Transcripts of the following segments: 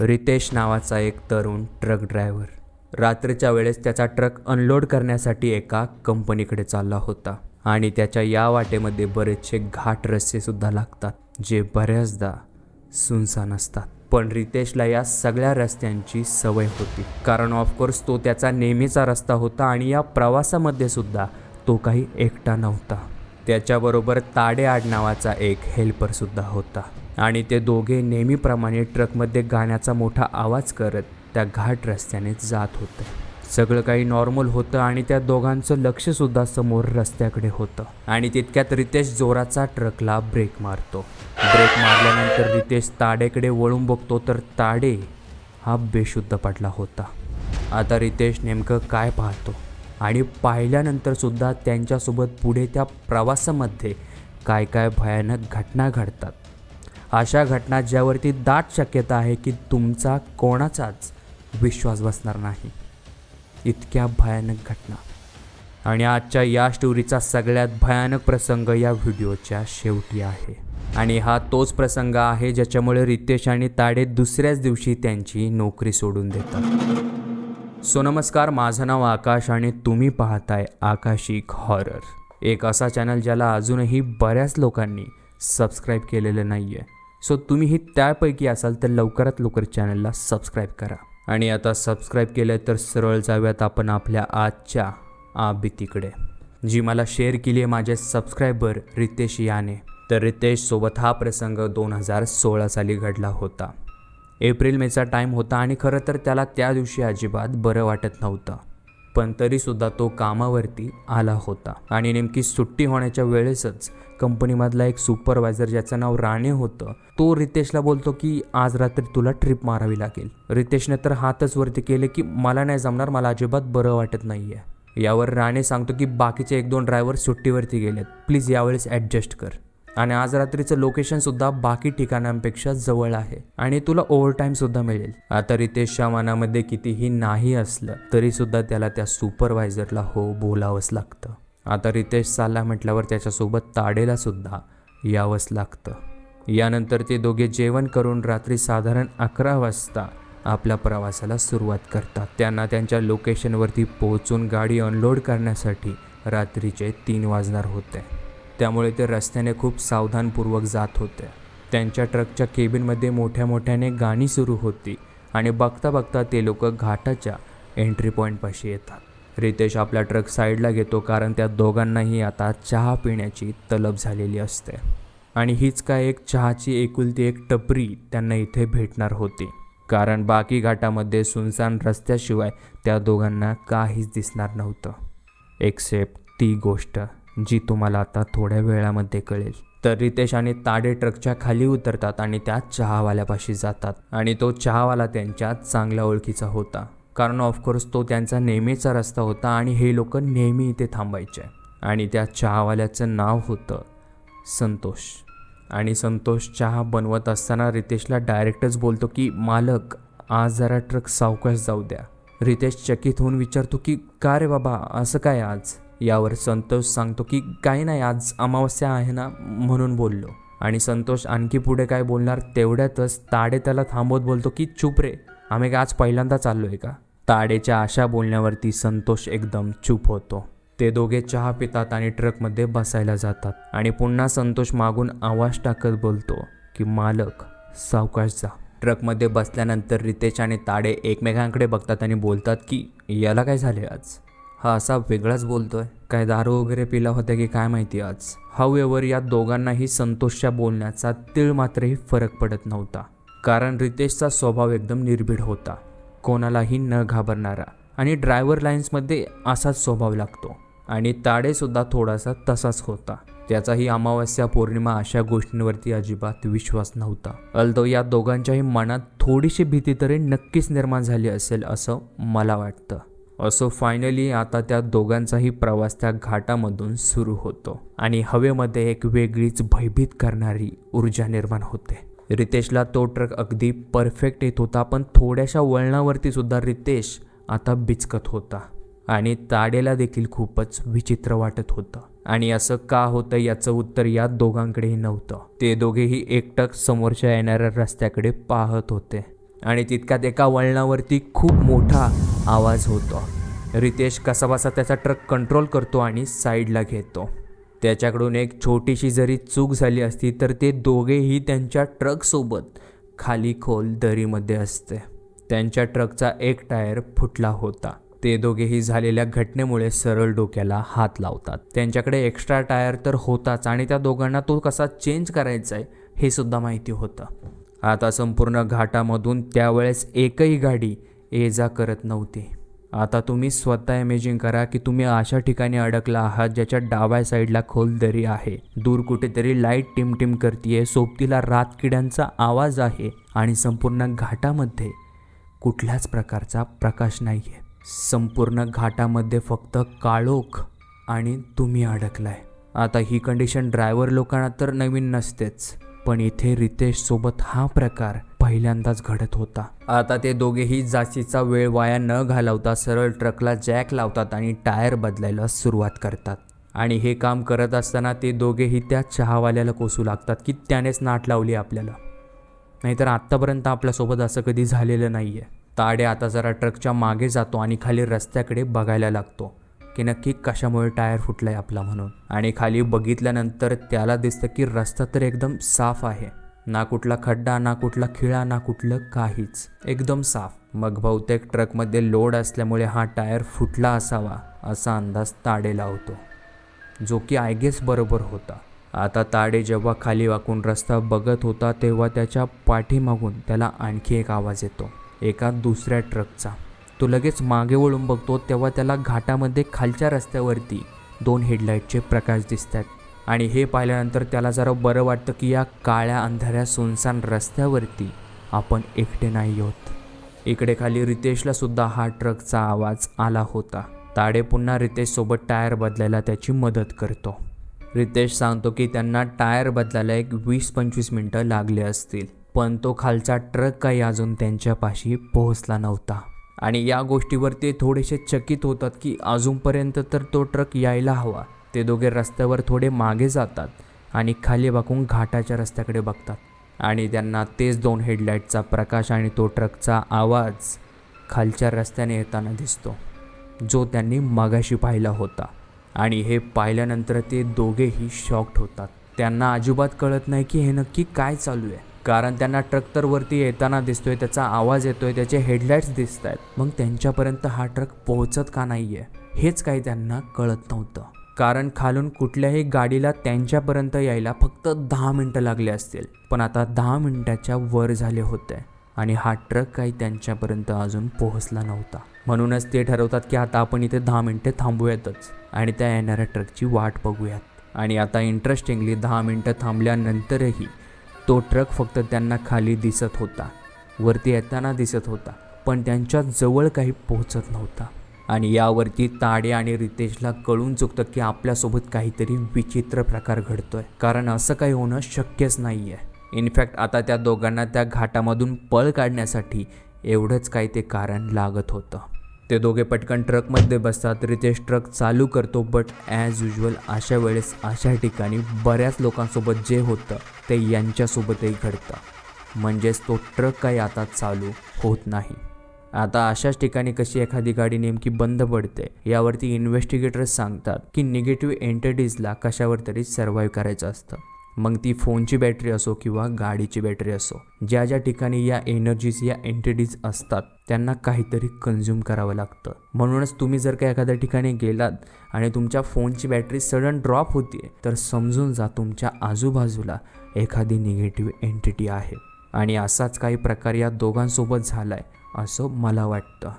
रितेश नावाचा एक तरुण ट्रक ड्रायव्हर. रात्रीच्या वेळेस त्याचा ट्रक अनलोड करण्यासाठी एका कंपनीकडे चालला होता आणि त्याच्या या वाटेमध्ये बरेचसे घाट रस्तेसुद्धा लागतात जे बऱ्याचदा सुनसान असतात. पण रितेशला या सगळ्या रस्त्यांची सवय होती. कारण ऑफकोर्स तो त्याचा नेहमीचा रस्ता होता आणि या प्रवासामध्ये सुद्धा तो काही एकटा नव्हता. त्याच्याबरोबर ताडेआड नावाचा एक हेल्परसुद्धा होता. आणि ते दोघे नेहमीप्रमाणे ट्रकमध्ये गाण्याचा मोठा आवाज करत त्या घाट रस्त्याने जात होते. सगळं काही नॉर्मल होतं आणि त्या दोघांचं लक्षसुद्धा समोर रस्त्याकडे होतं. आणि तितक्यात रितेश जोराचा ट्रकला ब्रेक मारतो. ब्रेक मारल्यानंतर रितेश ताडेकडे वळून बघतो तर ताडे हा बेशुद्ध पडला होता. आता रितेश नेमकं काय पाहतो? आणि पाहिल्यानंतरसुद्धा त्यांच्यासोबत पुढे त्या प्रवासामध्ये काय काय भयानक घटना घडतात? अशा घटना ज्यावरती दाट शक्यता आहे की तुमचा कोणाचाच विश्वास बसणार नाही. इतक्या भयानक घटना. आणि आजच्या या स्टोरीचा सगळ्यात भयानक प्रसंग या व्हिडिओच्या शेवटी आहे. आणि हा तोच प्रसंग आहे ज्याच्यामुळे रितेश आणि ताडे दुसऱ्याच दिवशी त्यांची नोकरी सोडून देतात. सो नमस्कार माझं नाव आकाश आणि तुम्ही पाहताय आकाशिक हॉरर एक असा चॅनल ज्याला अजूनही बऱ्याच लोकांनी सबस्क्राईब केलेलं नाही आहे सो तुम्हीही त्यापैकी असाल तर लवकरात लवकर चॅनलला सबस्क्राईब करा. आणि आता सबस्क्राईब केलं तर सरळ जाऊयात आपण आपल्या आजच्या आबितीकडे. जी मला शेअर केली आहे माझे सबस्क्रायबर रितेश याने तर रितेशसोबत हा प्रसंग दोन हजार सोळा साली घडला होता. एप्रिल मेचा टाईम होता आणि खरं तर त्याला त्या दिवशी अजिबात बरं वाटत नव्हतं. पण तरीसुद्धा तो कामावरती आला होता. आणि नेमकी सुट्टी होण्याच्या वेळेसच कंपनीमधला एक सुपरवायझर ज्याचं नाव राणे होतं तो रितेशला बोलतो की आज रात्री तुला ट्रिप मारावी लागेल. रितेशने तर हातच वरती केले की मला नाही जमणार मला अजिबात बरं वाटत नाही आहे यावर राणे सांगतो की बाकीचे एक दोन ड्रायव्हर सुट्टीवरती गेलेत. प्लीज यावेळेस ॲडजस्ट कर. आणि आज रात्रीचं लोकेशनसुद्धा बाकी ठिकाणांपेक्षा जवळ आहे. आणि तुला ओव्हरटाईमसुद्धा मिळेल. आता रितेशच्या मनामध्ये कितीही नाही असलं तरीसुद्धा त्याला त्या सुपरवायझरला हो बोलावंच लागतं. आता रितेश चालला म्हटल्यावर त्याच्यासोबत ताडेला सुद्धा यावंच लागतं. यानंतर ते दोघे जेवण करून रात्री साधारण अकरा वाजता आपल्या प्रवासाला सुरुवात करतात. त्यांना त्यांच्या लोकेशनवरती पोहोचून गाडी अनलोड करण्यासाठी रात्रीचे तीन वाजणार होते. त्यामुळे ते रस्त्याने खूप सावधानपूर्वक जात होते. त्यांच्या ट्रकच्या केबिनमध्ये मोठ्या मोठ्याने गाणी सुरू होती आणि बघता बघता ते लोक घाटाच्या एंट्री पॉईंटपाशी येतात. रितेश आपला ट्रक साईडला घेतो कारण त्या दोघांनाही आता चहा पिण्याची तलब झालेली असते. आणि हीच काय एक चहाची एकुलती एक टपरी त्यांना इथे भेटणार होती. कारण बाकी घाटामध्ये सुनसान रस्त्याशिवाय त्या दोघांना काहीच दिसणार नव्हतं. एक्सेप्ट ती गोष्ट. जी तुम्हाला आता थोड्या वेळामध्ये कळेल. तर रितेश आणि ताडे ट्रकच्या खाली उतरतात आणि त्या चहावाल्यापाशी जातात आणि तो चहावाला त्यांच्या चांगल्या ओळखीचा होता. कारण ऑफकोर्स तो त्यांचा नेहमीचा रस्ता होता आणि हे लोक नेहमी इथे थांबायचे. आणि त्या चहावाल्याचं नाव होतं संतोष. आणि संतोष चहा बनवत असताना रितेशला डायरेक्टच बोलतो की मालक आज जरा ट्रक सावकाश जाऊ द्या. रितेश चकित होऊन विचारतो की का रे बाबा असं काय आज? यावर संतोष सांगतो की काही नाही आज अमावस्या आहे ना म्हणून बोललो. आणि संतोष आणखी पुढे काय बोलणार तेवढ्यातच ताडे त्याला थांबवत बोलतो की चुप रे आम्ही आज पहिल्यांदा चाललोय का? ताडेच्या अशा बोलण्यावरती संतोष एकदम चूप होतो. ते दोघे चहा पितात आणि ट्रकमध्ये बसायला जातात. आणि पुन्हा संतोष मागून आवाज टाकत बोलतो की मालक सावकाश जा. ट्रकमध्ये बसल्यानंतर रितेश आणि ताडे एकमेकांकडे बघतात आणि बोलतात की याला काय झाले आज? हा असा वेगळाच बोलतोय. काय दारू वगैरे पिला होत्या की काय माहिती आज? हावेवर या दोघांनाही संतोषच्या बोलण्याचा तीळ मात्रही फरक पडत नव्हता. कारण रितेशचा स्वभाव एकदम निर्भीड होता. कोणालाही न घाबरणारा. आणि ड्रायव्हर लाईन्समध्ये असाच स्वभाव लागतो. आणि ताडेसुद्धा थोडासा तसाच होता. त्याचाही अमावस्या पौर्णिमा अशा गोष्टींवरती अजिबात विश्वास नव्हता. अल्दो या दोघांच्याही मनात थोडीशी भीती तरी नक्कीच निर्माण झाली असेल असं मला वाटतं. असो फायनली आता त्या दोघांचाही प्रवास त्या घाटामधून सुरू होतो आणि हवेमध्ये एक वेगळीच भयभीत करणारी ऊर्जा निर्माण होते. रितेशला तो ट्रक अगदी परफेक्ट येत होता पण थोड्याशा वळणावरती सुद्धा रितेश आता बिचकत होता आणि ताडेला देखील खूपच विचित्र वाटत होतं. आणि असं का होतं याचं उत्तर या दोघांकडेही नव्हतं. ते दोघेही एकटक समोरच्या येणाऱ्या रस्त्याकडे पाहत होते. आणि तितक्यात एका वळणावरती खूप मोठा आवाज होतो. रितेश कसाबसा त्याचा ट्रक कंट्रोल करतो आणि साईडला घेतो. त्याच्याकडून एक छोटीशी जरी चूक झाली असती तर ते दोघेही त्यांच्या ट्रकसोबत खाली खोल दरीमध्ये असते. त्यांच्या ट्रकचा एक टायर फुटला होता. ते दोघेही झालेल्या घटनेमुळे सरळ डोक्याला हात लावतात. त्यांच्याकडे एक्स्ट्रा टायर तर होताच आणि त्या दोघांना तो कसा चेंज करायचा आहे हे सुद्धा माहिती होतं. आता संपूर्ण घाटामधून त्यावेळेस एकही गाडी ये जा करत नव्हती. आता तुम्ही स्वतः इमेजिन करा की तुम्ही अशा ठिकाणी अडकला आहात ज्याच्या डाव्या साईडला खोल दरी आहे. दूर कुठेतरी लाइट टिमटिम करतीये सोबतीला रातकिड्यांचा आवाज आहे आणि संपूर्ण घाटामध्ये कुठल्याच प्रकारचा प्रकाश नाही आहे संपूर्ण घाटामध्ये फक्त काळोख आणि तुम्ही अडकलाय. आता ही कंडिशन ड्रायव्हर लोकांना तर नवीन नसतेच. पण इथे रितेश सोबत हा प्रकार पहिल्यांदाच घडत होता. आता ते दोघेही जास्तीचा वेळ वाया न घालवता सरळ ट्रकला जॅक लावतात आणि टायर बदलायला सुरुवात करतात. आणि हे काम करत असताना ते दोघेही त्या चहावाल्याला कोसू लागतात की त्यानेच नाट लावली आपल्याला. नाहीतर आत्तापर्यंत आपल्यासोबत असं कधी झालेलं नाही आहे ताडे आता जरा ट्रकच्या मागे जातो आणि खाली रस्त्याकडे बघायला लागतो. की नक्की कशामुळे टायर फुटलाय आपला म्हणून. आणि खाली बघितल्यानंतर त्याला दिसतं की रस्ता तर एकदम साफ आहे. ना कुठला खड्डा ना कुठला खिळा ना कुठलं काहीच. एकदम साफ. मग बहुतेक ट्रकमध्ये लोड असल्यामुळे हा टायर फुटला असावा असा अंदाज ताडे लावतो जो की आयगेस बरोबर होता. आता ताडे जेव्हा खाली वाकून रस्ता बघत होता तेव्हा त्याच्या पाठीमागून त्याला आणखी एक आवाज येतो. एका दुसऱ्या ट्रकचा. तो लगेच मागे वळून बघतो तेव्हा त्याला घाटामध्ये खालच्या रस्त्यावरती दोन हेडलाईटचे प्रकाश दिसत आहेत आणि हे पाहिल्यानंतर त्याला जरा बरं वाटतं की या काळ्या अंधाऱ्या सुनसान रस्त्यावरती आपण एकटे नाही आहोत. इकडे खाली रितेशला सुद्धा हा ट्रकचा आवाज आला होता. ताडे पुन्हा रितेशसोबत टायर बदलायला त्याची मदत करतो. रितेश सांगतो की त्यांना टायर बदलायला एक वीस पंचवीस मिनटं लागले असतील पण तो खालचा ट्रक काही अजून त्यांच्यापाशी पोहोचला नव्हता. आणि या गोष्टीवर ते थोडेसे चकित होतात की अजूनपर्यंत तर तो ट्रक यायला हवा. ते दोघे रस्त्यावर थोडे मागे जातात आणि खाली वाकून घाटाच्या रस्त्याकडे बघतात. आणि त्यांना तेच दोन हेडलाईटचा प्रकाश आणि तो ट्रकचा आवाज खालच्या रस्त्याने येताना दिसतो जो त्यांनी मागाशी पाहिला होता. आणि हे पाहिल्यानंतर ते दोघेही शॉक्ड होतात. त्यांना अजिबात कळत नाही की हे नक्की काय चालू आहे. कारण त्यांना ट्रक तर वरती येताना दिसतोय त्याचा आवाज येतोय त्याचे हेडलाईट्स दिसत आहेत मग त्यांच्यापर्यंत हा ट्रक पोहोचत का नाही आहे हेच काही त्यांना कळत नव्हतं. कारण खालून कुठल्याही गाडीला त्यांच्यापर्यंत यायला फक्त दहा मिनटं लागले असतील. पण आता दहा मिनटाच्या वर झाले होते. आणि हा ट्रक काही त्यांच्यापर्यंत अजून पोहोचला नव्हता. म्हणूनच ते ठरवतात की आता आपण इथे दहा मिनटे थांबूयातच. आणि त्या येणाऱ्या ट्रकची वाट बघूयात. आणि आता इंटरेस्टिंगली दहा मिनटं थांबल्यानंतरही तो ट्रक फक्त त्यांना खाली दिसत होता. वरती येताना दिसत होता पण त्यांच्या जवळ काही पोहोचत नव्हता. आणि यावरती ताडे आणि रितेशला कळून चुकतं की आपल्यासोबत काहीतरी विचित्र प्रकार घडतोय. कारण असं काही होणं शक्यच नाही आहे इनफॅक्ट आता त्या दोघांना त्या घाटामधून पळ काढण्यासाठी एवढंच काही ते कारण लागत होतं. ते दोघे पटकन ट्रकमध्ये बसतात. रितेश ट्रक चालू करतो बट ॲज युजल अशा वेळेस अशा ठिकाणी बऱ्याच लोकांसोबत जे होतं ते यांच्यासोबतही घडतं. म्हणजेच तो ट्रक काही आता चालू होत नाही. आता अशाच ठिकाणी कशी एखादी गाडी नेमकी बंद पडते यावरती इन्व्हेस्टिगेटर्स सांगतात की निगेटिव्ह एंटिटीजला कशावर तरी सर्व्हाइव्ह करायचं असतं. मग ती फोनची बॅटरी असो किंवा गाडीची बॅटरी असो ज्या ज्या ठिकाणी या एनर्जीज या एंटिटीज असतात त्यांना काहीतरी कन्झ्युम करावं लागतं. म्हणूनच तुम्ही जर का एखाद्या ठिकाणी गेलात आणि तुमच्या फोनची बॅटरी सडन ड्रॉप होतीये तर समजून जा तुमच्या आजूबाजूला एखादी निगेटिव्ह एंटिटी आहे. आणि असाच काही प्रकार या दोघांसोबत झालाय असं मला वाटतं.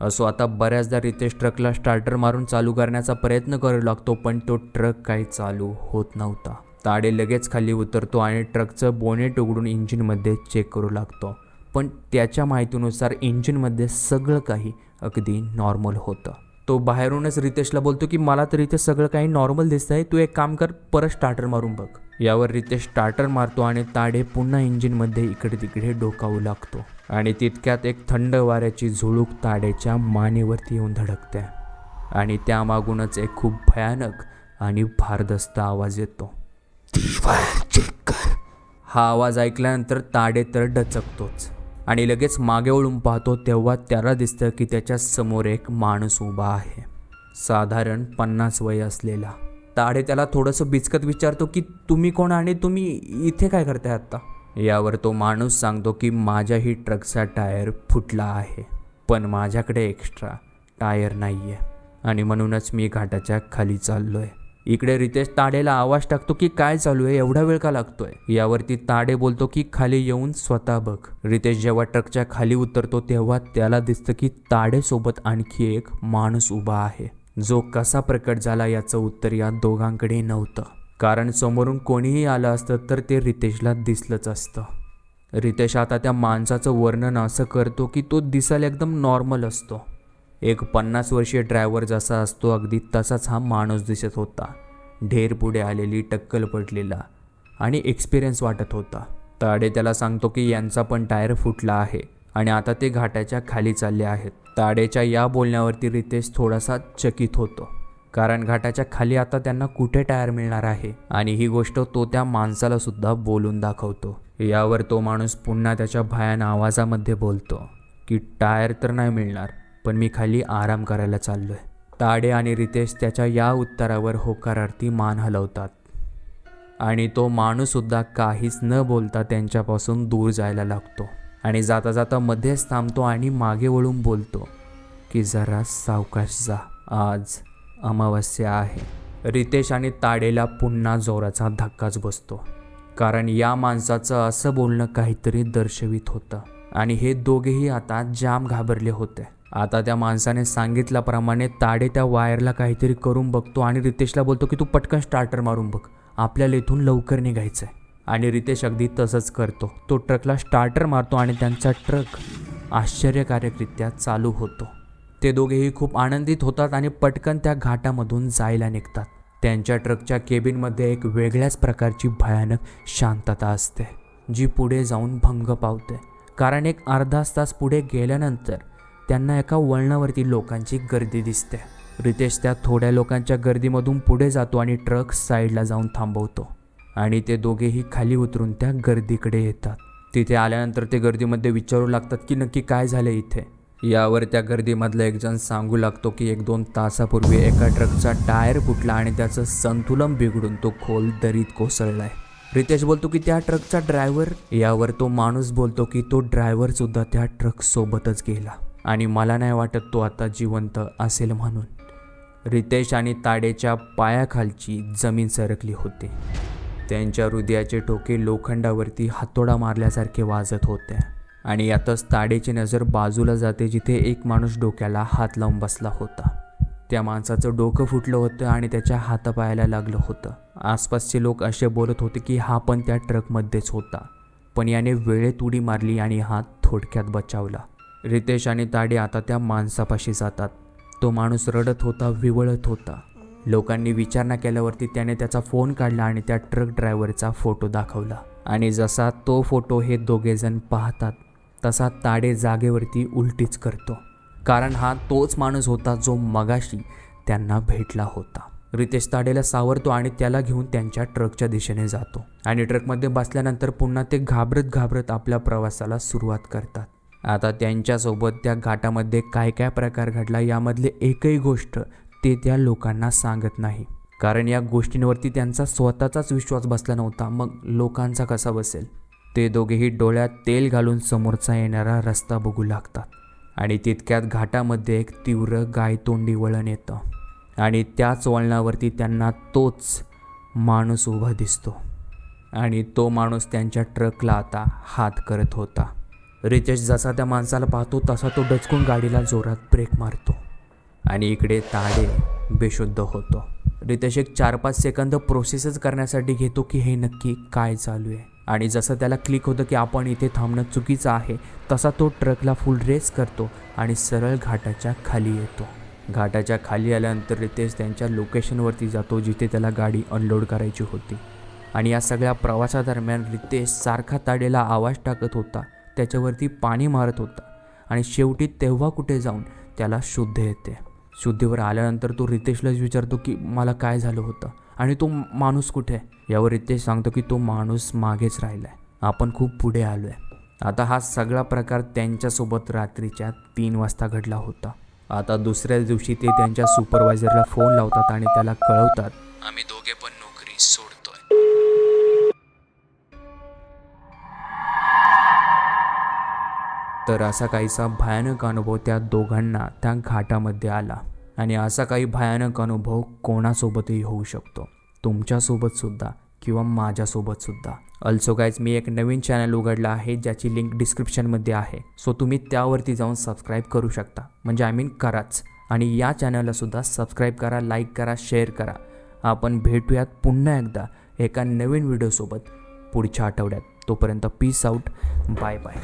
असो आता बऱ्याचदा रितेश ट्रकला स्टार्टर मारून चालू करण्याचा प्रयत्न करू लागतो पण तो ट्रक काही चालू होत नव्हता. ताडे लगेच खाली उतरतो आणि ट्रकचं बोनेट उघडून इंजिनमध्ये चेक करू लागतो. पण त्याच्या माहितीनुसार इंजिनमध्ये सगळं काही अगदी नॉर्मल होतं. तो बाहेरूनच रितेशला बोलतो की मला तर इथे सगळं काही नॉर्मल दिसत आहे तू एक काम कर परत स्टार्टर मारून बघ. यावर रितेश स्टार्टर मारतो आणि ताडे पुन्हा इंजिनमध्ये इकडे तिकडे डोकावू लागतो. आणि तितक्यात एक थंड वाऱ्याची झुळूक ताडेच्या मानेवरती येऊन धडकते. आणि त्यामागूनच एक खूप भयानक आणि भारदस्त आवाज येतो. हा आवाज ऐकल्यानंतर ताडे तर डचकतोच आणि लगेच मागे वळून पाहतो तेव्हा त्याला दिसतं की त्याच्यासमोर एक माणूस उभा आहे. साधारण पन्नास वय असलेला. ताडे त्याला थोडंसं बिचकत विचारतो की तुम्ही कोण आणि तुम्ही इथे काय करताय आत्ता? यावर तो माणूस सांगतो की माझ्याही ट्रकचा टायर फुटला आहे पण माझ्याकडे एक्स्ट्रा टायर नाही आहे आणि म्हणूनच मी घाटाच्या खाली चाललो आहे इकडे रितेश ताडेला आवाज टाकतो की काय चालू आहे एवढा वेळ का लागतोय? यावरती ताडे बोलतो की खाली येऊन स्वतः बघ. रितेश जेव्हा ट्रकच्या खाली उतरतो तेव्हा त्याला दिसतं की ताडेसोबत आणखी एक माणूस उभा आहे. जो कसा प्रकट झाला याचं उत्तर या दोघांकडे नव्हतं. कारण समोरून कोणीही आलं असतं तर ते रितेशला दिसलंच असतं. रितेश आता त्या माणसाचं वर्णन असं करतो की तो दिसायला एकदम नॉर्मल असतो. एक पन्नास वर्षीय ड्रायव्हर जसा असतो अगदी तसाच हा माणूस दिसत होता. ढेर पुढे आलेली टक्कल पडलेला आणि एक्सपिरियन्स वाटत होता. ताडे त्याला सांगतो की यांचा पण टायर फुटला आहे आणि आता ते घाटाच्या खाली चालले आहेत. ताडेच्या या बोलण्यावरती रितेश थोडासा चकित होतो. कारण घाटाच्या खाली आता त्यांना कुठे टायर मिळणार आहे? आणि ही गोष्ट तो त्या माणसाला सुद्धा बोलून दाखवतो. यावर तो माणूस पुन्हा त्याच्या भयान आवाजामध्ये बोलतो की टायर तर नाही मिळणार पण मी खाली आराम करायला चाललोय. ताडे आणि रितेश त्याच्या या उत्तरावर होकारार्थी मान हलवतात. आणि तो माणूससुद्धा काहीच न बोलता त्यांच्यापासून दूर जायला लागतो. आणि जाता जाता मध्येच थांबतो आणि मागे वळून बोलतो की जरा सावकाश जा. आज अमावस्या आहे. रितेश आणि ताडेला पुन्हा जोराचा धक्काच बसतो कारण या माणसाचं असं बोलणं काहीतरी दर्शवित होतं. आणि हे दोघेही आता जाम घाबरले होते. आता त्या माणसाने सांगितल्याप्रमाणे ताडे त्या वायरला काहीतरी करून बघतो आणि रितेशला बोलतो की तू पटकन स्टार्टर मारून बघ. आपल्याला इथून लवकर निघायचं आहे आणि रितेश अगदी तसंच करतो. तो ट्रकला स्टार्टर मारतो आणि त्यांचा ट्रक आश्चर्यकारकरित्या चालू होतो. ते दोघेही खूप आनंदित होतात आणि पटकन त्या घाटामधून जायला निघतात. त्यांच्या ट्रकच्या केबिनमध्ये एक वेगळ्याच प्रकारची भयानक शांतता असते जी पुढे जाऊन भंग पावते. कारण एक अर्धा तास पुढे गेल्यानंतर त्यांना एका वळणावरती लोकांची गर्दी दिसते. रितेश त्या थोड्या लोकांच्या गर्दीमधून पुढे जातो आणि ट्रक साईडला जाऊन थांबवतो. आणि ते दोघेही खाली उतरून त्या गर्दीकडे येतात. तिथे आल्यानंतर ते गर्दीमध्ये विचारू लागतात की नक्की काय झालं इथे. यावर त्या गर्दीमधला एक जण सांगू लागतो की एक दोन तासापूर्वी एका ट्रकचा टायर फुटला आणि त्याचं संतुलन बिघडून तो खोल दरीत कोसळलाय. रितेश बोलतो की त्या ट्रकचा ड्रायव्हर? यावर तो माणूस बोलतो की तो ड्रायव्हर सुद्धा त्या ट्रक सोबतच गेला. आणि मला नाही वाटत तो आता जिवंत असेल म्हणून. रितेश आणि ताडेच्या पायाखालची जमीन सरकली होती. त्यांच्या हृदयाचे ठोके लोखंडावरती हातोडा मारल्यासारखे वाजत होते. आणि यातच ताडेची नजर बाजूला जाते जिथे एक माणूस डोक्याला हात लावून बसला होता. त्या माणसाचं डोकं फुटलं होतं आणि त्याच्या हातापायाला लागलं होतं. आसपासचे लोक असे बोलत होते की हा पण त्या ट्रकमध्येच होता. पण याने वेळेत उडी मारली आणि हात थोडक्यात बचावला. रितेश आणि ताडे आता त्या माणसापाशी जातात. तो माणूस रडत होता विवळत होता. लोकांनी विचारणा केल्यावरती त्याने त्याचा फोन काढला आणि त्या ट्रक ड्रायव्हरचा फोटो दाखवला. आणि जसा तो फोटो हे दोघेजण पाहतात तसा ताडे जागेवरती उलटीच करतो. कारण हा तोच माणूस होता जो मगाशी त्यांना भेटला होता. रितेश ताडेला सावरतो आणि त्याला घेऊन त्यांच्या ट्रकच्या दिशेने जातो. आणि ट्रकमध्ये बसल्यानंतर पुन्हा ते घाबरत घाबरत आपल्या प्रवासाला सुरुवात करतात. आता त्यांच्यासोबत त्या घाटामध्ये काय काय प्रकार घडला यामधले एकही गोष्ट ते त्या लोकांना सांगत नाही. कारण या गोष्टींवरती त्यांचा स्वतःचाच विश्वास बसला नव्हता. मग लोकांचा कसा बसेल? ते दोघेही डोळ्यात तेल घालून समोरचा येणारा रस्ता बघू लागतात. आणि तितक्यात घाटामध्ये एक तीव्र गायतोंडी वळण येतं. आणि त्याच वळणावरती त्यांना तोच माणूस उभा दिसतो. आणि तो माणूस त्यांच्या ट्रकला आता हात करत होता. रितेश जसा त्या माणसाला पाहतो तसा तो डचकून गाडीला जोरात ब्रेक मारतो. आणि इकडे ताडे बेशुद्ध होतो. रितेश एक चार पाच सेकंद प्रोसेसच करण्यासाठी घेतो की हे नक्की काय चालू आहे. आणि जसं त्याला क्लिक होतं की आपण इथे थांबणं चुकीचं आहे तसा तो ट्रकला फुल रेस करतो आणि सरळ घाटाच्या खाली येतो. घाटाच्या खाली आल्यानंतर रितेश त्यांच्या लोकेशनवरती जातो जिथे त्याला गाडी अनलोड करायची होती. आणि या सगळ्या प्रवासादरम्यान रितेश सारखा ताडेला आवाज टाकत होता. त्याच्यावरती पाणी मारत होता आणि शेवटी तेव्हा कुठे जाऊन त्याला शुद्ध येते. शुद्धीवर आल्यानंतर तो रितेशलाच विचारतो की मला काय झालं होतं आणि तो माणूस कुठे? आहे यावर रितेश सांगतो की तो माणूस मागेच राहिला आहे आपण खूप पुढे आलो आहे आता हा सगळा प्रकार त्यांच्यासोबत रात्रीच्या तीन वाजता घडला होता. आता दुसऱ्या दिवशी ते त्यांच्या सुपरवायझरला फोन लावतात आणि त्याला कळवतात आम्ही दोघे पण नोकरी सोड तर असा काहीसा भयानक अनुभव त्या दोघांना त्या घाटामध्ये आला. आणि असा काही भयानक अनुभव कोणासोबतही होऊ शकतो. तुमच्यासोबतसुद्धा किंवा माझ्यासोबतसुद्धा अल्सो गाईज मी एक नवीन चॅनल उघडला आहे ज्याची लिंक डिस्क्रिप्शनमध्ये आहे. सो तुम्ही त्यावरती जाऊन सबस्क्राईब करू शकता. म्हणजे आय मीन कराच. आणि या चॅनललासुद्धा सबस्क्राईब करा लाईक करा शेअर करा. आपण भेटूयात पुन्हा एकदा एका नवीन व्हिडिओसोबत पुढच्या आठवड्यात. तोपर्यंत पीस आऊट बाय बाय